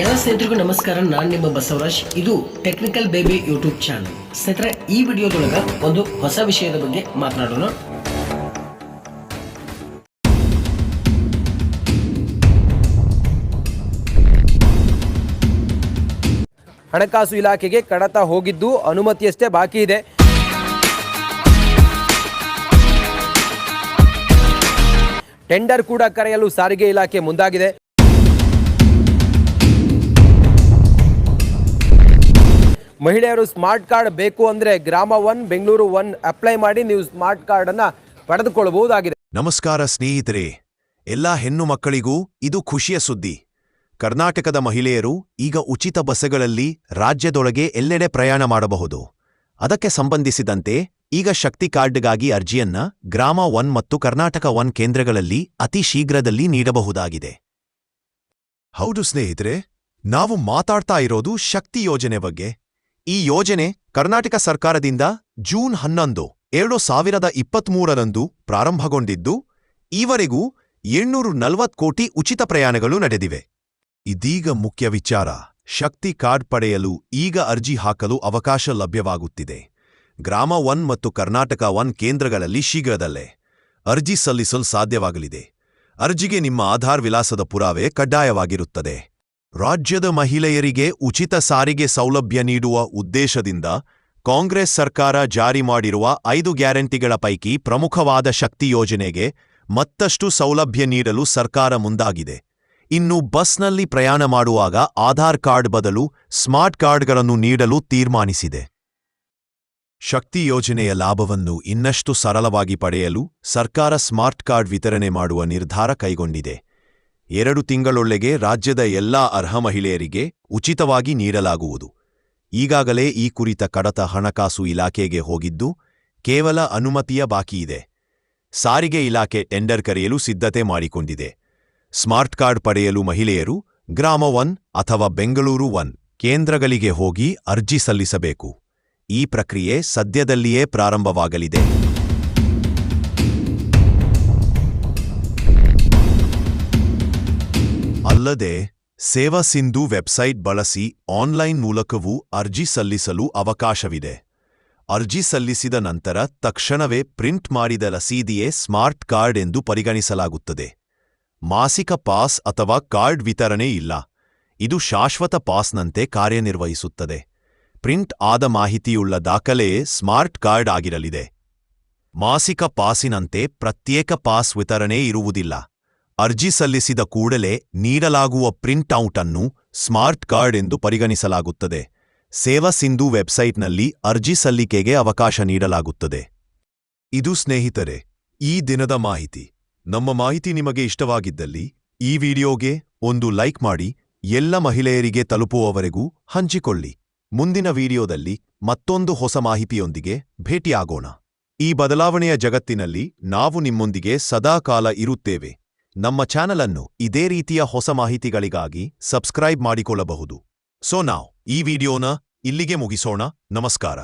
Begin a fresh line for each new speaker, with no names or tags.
ಎಲ್ಲ ಸ್ನೇಹಿತರಿಗೂ ನಮಸ್ಕಾರ. ನಾನು ನಿಮ್ಮ ಬಸವರಾಜ್. ಇದು ಟೆಕ್ನಿಕಲ್ ಬೇಬಿ ಯೂಟ್ಯೂಬ್ ಚಾನಲ್ ಸ್ನೇಹಿತರೆ, ಈ ವಿಡಿಯೋದೊಳಗ ಒಂದು ಹೊಸ ವಿಷಯದ ಬಗ್ಗೆ ಮಾತನಾಡೋಣ.
ಹಣಕಾಸು ಇಲಾಖೆಗೆ ಕಡತ ಹೋಗಿದ್ದು ಅನುಮತಿಯಷ್ಟೇ ಬಾಕಿ ಇದೆ. ಟೆಂಡರ್ ಕೂಡ ಕರೆಯಲು ಸಾರಿಗೆ ಇಲಾಖೆ ಮುಂದಾಗಿದೆ. ಮಹಿಳೆಯರು ಸ್ಮಾರ್ಟ್ ಕಾರ್ಡ್ ಬೇಕು ಅಂದ್ರೆ ಗ್ರಾಮ ಒನ್, ಬೆಂಗಳೂರು ಒನ್ ಅಪ್ಲೈ ಮಾಡಿ ನೀವು ಸ್ಮಾರ್ಟ್ ಕಾರ್ಡ್ ಅನ್ನ ಪಡೆದುಕೊಳ್ಳಬಹುದಾಗಿದೆ.
ನಮಸ್ಕಾರ ಸ್ನೇಹಿತರೆ. ಎಲ್ಲಾ ಹೆಣ್ಣು ಮಕ್ಕಳಿಗೂ ಇದು ಖುಷಿಯ ಸುದ್ದಿ. ಕರ್ನಾಟಕದ ಮಹಿಳೆಯರು ಈಗ ಉಚಿತ ಬಸ್ಸುಗಳಲ್ಲಿ ರಾಜ್ಯದೊಳಗೆ ಎಲ್ಲೆಡೆ ಪ್ರಯಾಣ ಮಾಡಬಹುದು. ಅದಕ್ಕೆ ಸಂಬಂಧಿಸಿದಂತೆ ಈಗ ಶಕ್ತಿ ಕಾರ್ಡ್ಗಾಗಿ ಅರ್ಜಿಯನ್ನ ಗ್ರಾಮ ಒನ್ ಮತ್ತು ಕರ್ನಾಟಕ ಒನ್ ಕೇಂದ್ರಗಳಲ್ಲಿ ಅತಿ ಶೀಘ್ರದಲ್ಲಿ ನೀಡಬಹುದಾಗಿದೆ. ಹೌದು ಸ್ನೇಹಿತರೆ, ನಾವು ಮಾತಾಡ್ತಾ ಇರೋದು ಶಕ್ತಿ ಯೋಜನೆ ಬಗ್ಗೆ. ಈ ಯೋಜನೆ ಕರ್ನಾಟಕ ಸರ್ಕಾರದಿಂದ ಜೂನ್ ಹನ್ನೊಂದು, ಎರಡು ಸಾವಿರದ ಇಪ್ಪತ್ಮೂರರಂದು ಪ್ರಾರಂಭಗೊಂಡಿದ್ದು, ಈವರೆಗೂ ಏಳ್ನೂರು ನಲವತ್ತು ಕೋಟಿ ಉಚಿತ ಪ್ರಯಾಣಗಳು ನಡೆದಿವೆ. ಇದೀಗ ಮುಖ್ಯ ವಿಚಾರ, ಶಕ್ತಿ ಕಾರ್ಡ್ ಪಡೆಯಲು ಈಗ ಅರ್ಜಿ ಹಾಕಲು ಅವಕಾಶ ಲಭ್ಯವಾಗುತ್ತಿದೆ. ಗ್ರಾಮ ಒನ್ ಮತ್ತು ಕರ್ನಾಟಕ ಒನ್ ಕೇಂದ್ರಗಳಲ್ಲಿ ಶೀಘ್ರದಲ್ಲೇ ಅರ್ಜಿ ಸಲ್ಲಿಸಲು ಸಾಧ್ಯವಾಗಲಿದೆ. ಅರ್ಜಿಗೆ ನಿಮ್ಮ ಆಧಾರ್ ವಿಳಾಸದ ಪುರಾವೆ ಕಡ್ಡಾಯವಾಗಿರುತ್ತದೆ. ರಾಜ್ಯದ ಮಹಿಳೆಯರಿಗೆ ಉಚಿತ ಸಾರಿಗೆ ಸೌಲಭ್ಯ ನೀಡುವ ಉದ್ದೇಶದಿಂದ ಕಾಂಗ್ರೆಸ್ ಸರ್ಕಾರ ಜಾರಿ ಮಾಡಿರುವ ಐದು ಗ್ಯಾರಂಟಿಗಳ ಪೈಕಿ ಪ್ರಮುಖವಾದ ಶಕ್ತಿ ಯೋಜನೆಗೆ ಮತ್ತಷ್ಟು ಸೌಲಭ್ಯ ನೀಡಲು ಸರ್ಕಾರ ಮುಂದಾಗಿದೆ. ಇನ್ನು ಬಸ್ನಲ್ಲಿ ಪ್ರಯಾಣ ಮಾಡುವಾಗ ಆಧಾರ್ ಕಾರ್ಡ್ ಬದಲು ಸ್ಮಾರ್ಟ್ ಕಾರ್ಡ್ಗಳನ್ನು ನೀಡಲು ತೀರ್ಮಾನಿಸಿದೆ. ಶಕ್ತಿ ಯೋಜನೆಯ ಲಾಭವನ್ನು ಇನ್ನಷ್ಟು ಸರಳವಾಗಿ ಪಡೆಯಲು ಸರ್ಕಾರ ಸ್ಮಾರ್ಟ್ ಕಾರ್ಡ್ ವಿತರಣೆ ಮಾಡುವ ನಿರ್ಧಾರ ಕೈಗೊಂಡಿದೆ. ಎರಡು ತಿಂಗಳೊಳಗೆ ರಾಜ್ಯದ ಎಲ್ಲಾ ಅರ್ಹ ಮಹಿಳೆಯರಿಗೆ ಉಚಿತವಾಗಿ ನೀಡಲಾಗುವುದು. ಈಗಾಗಲೇ ಈ ಕುರಿತ ಕಡತ ಹಣಕಾಸು ಇಲಾಖೆಗೆ ಹೋಗಿದ್ದು, ಕೇವಲ ಅನುಮತಿಯ ಬಾಕಿಯಿದೆ ಸಾರಿಗೆ ಇಲಾಖೆ ಟೆಂಡರ್ ಕರೆಯಲು ಸಿದ್ಧತೆ ಮಾಡಿಕೊಂಡಿದೆ. ಸ್ಮಾರ್ಟ್ ಕಾರ್ಡ್ ಪಡೆಯಲು ಮಹಿಳೆಯರು ಗ್ರಾಮ ಒನ್ ಅಥವಾ ಬೆಂಗಳೂರು ಒನ್ ಕೇಂದ್ರಗಳಿಗೆ ಹೋಗಿ ಅರ್ಜಿ ಸಲ್ಲಿಸಬೇಕು. ಈ ಪ್ರಕ್ರಿಯೆ ಸದ್ಯದಲ್ಲಿಯೇ ಪ್ರಾರಂಭವಾಗಲಿದೆ. ಅಲ್ಲದೆ, ಸೇವಾ ಸಿಂಧು ವೆಬ್ಸೈಟ್ ಬಳಸಿ ಆನ್ಲೈನ್ ಮೂಲಕವೂ ಅರ್ಜಿ ಸಲ್ಲಿಸಲು ಅವಕಾಶವಿದೆ. ಅರ್ಜಿ ಸಲ್ಲಿಸಿದ ನಂತರ ತಕ್ಷಣವೇ ಪ್ರಿಂಟ್ ಮಾಡಿದ ರಸೀದಿಯೇ ಸ್ಮಾರ್ಟ್ ಕಾರ್ಡ್ ಎಂದು ಪರಿಗಣಿಸಲಾಗುತ್ತದೆ. ಮಾಸಿಕ ಪಾಸ್ ಅಥವಾ ಕಾರ್ಡ್ ವಿತರಣೆ ಇಲ್ಲ. ಇದು ಶಾಶ್ವತ ಪಾಸ್ನಂತೆ ಕಾರ್ಯನಿರ್ವಹಿಸುತ್ತದೆ. ಪ್ರಿಂಟ್ ಆದ ಮಾಹಿತಿಯುಳ್ಳ ದಾಖಲೆಯೇ ಸ್ಮಾರ್ಟ್ ಕಾರ್ಡ್ ಆಗಿರಲಿದೆ. ಮಾಸಿಕ ಪಾಸಿನಂತೆ ಪ್ರತ್ಯೇಕ ಪಾಸ್ ವಿತರಣೆ ಇರುವುದಿಲ್ಲ. ಅರ್ಜಿ ಸಲ್ಲಿಸಿದ ಕೂಡಲೇ ನೀಡಲಾಗುವ ಪ್ರಿಂಟ್ಔಟ್ ಅನ್ನು ಸ್ಮಾರ್ಟ್ ಕಾರ್ಡ್ ಎಂದು ಪರಿಗಣಿಸಲಾಗುತ್ತದೆ. ಸೇವಾ ಸಿಂಧು ವೆಬ್ಸೈಟ್ನಲ್ಲಿ ಅರ್ಜಿ ಸಲ್ಲಿಕೆಗೆ ಅವಕಾಶ ನೀಡಲಾಗುತ್ತದೆ. ಇದು ಸ್ನೇಹಿತರೆ, ಈ ದಿನದ ಮಾಹಿತಿ. ನಮ್ಮ ಮಾಹಿತಿ ನಿಮಗೆ ಇಷ್ಟವಾಗಿದ್ದಲ್ಲಿ ಈ ವಿಡಿಯೋಗೆ ಒಂದು ಲೈಕ್ ಮಾಡಿ, ಎಲ್ಲ ಮಹಿಳೆಯರಿಗೆ ತಲುಪುವವರೆಗೂ ಹಂಚಿಕೊಳ್ಳಿ. ಮುಂದಿನ ವಿಡಿಯೋದಲ್ಲಿ ಮತ್ತೊಂದು ಹೊಸ ಮಾಹಿತಿಯೊಂದಿಗೆ ಭೇಟಿಯಾಗೋಣ. ಈ ಬದಲಾವಣೆಯ ಜಗತ್ತಿನಲ್ಲಿ ನಾವು ನಿಮ್ಮೊಂದಿಗೆ ಸದಾಕಾಲ ಇರುತ್ತೇವೆ. ನಮ್ಮ ಚಾನಲ್ ಅನ್ನು ಇದೇ ರೀತಿಯ ಹೊಸ ಮಾಹಿತಿಗಳಿಗಾಗಿ ಸಬ್ಸ್ಕ್ರೈಬ್ ಮಾಡಿಕೊಳ್ಳಬಹುದು. ಸೊ ನಾವು ಈ ವಿಡಿಯೋನ ಇಲ್ಲಿಗೆ ಮುಗಿಸೋಣ. ನಮಸ್ಕಾರ.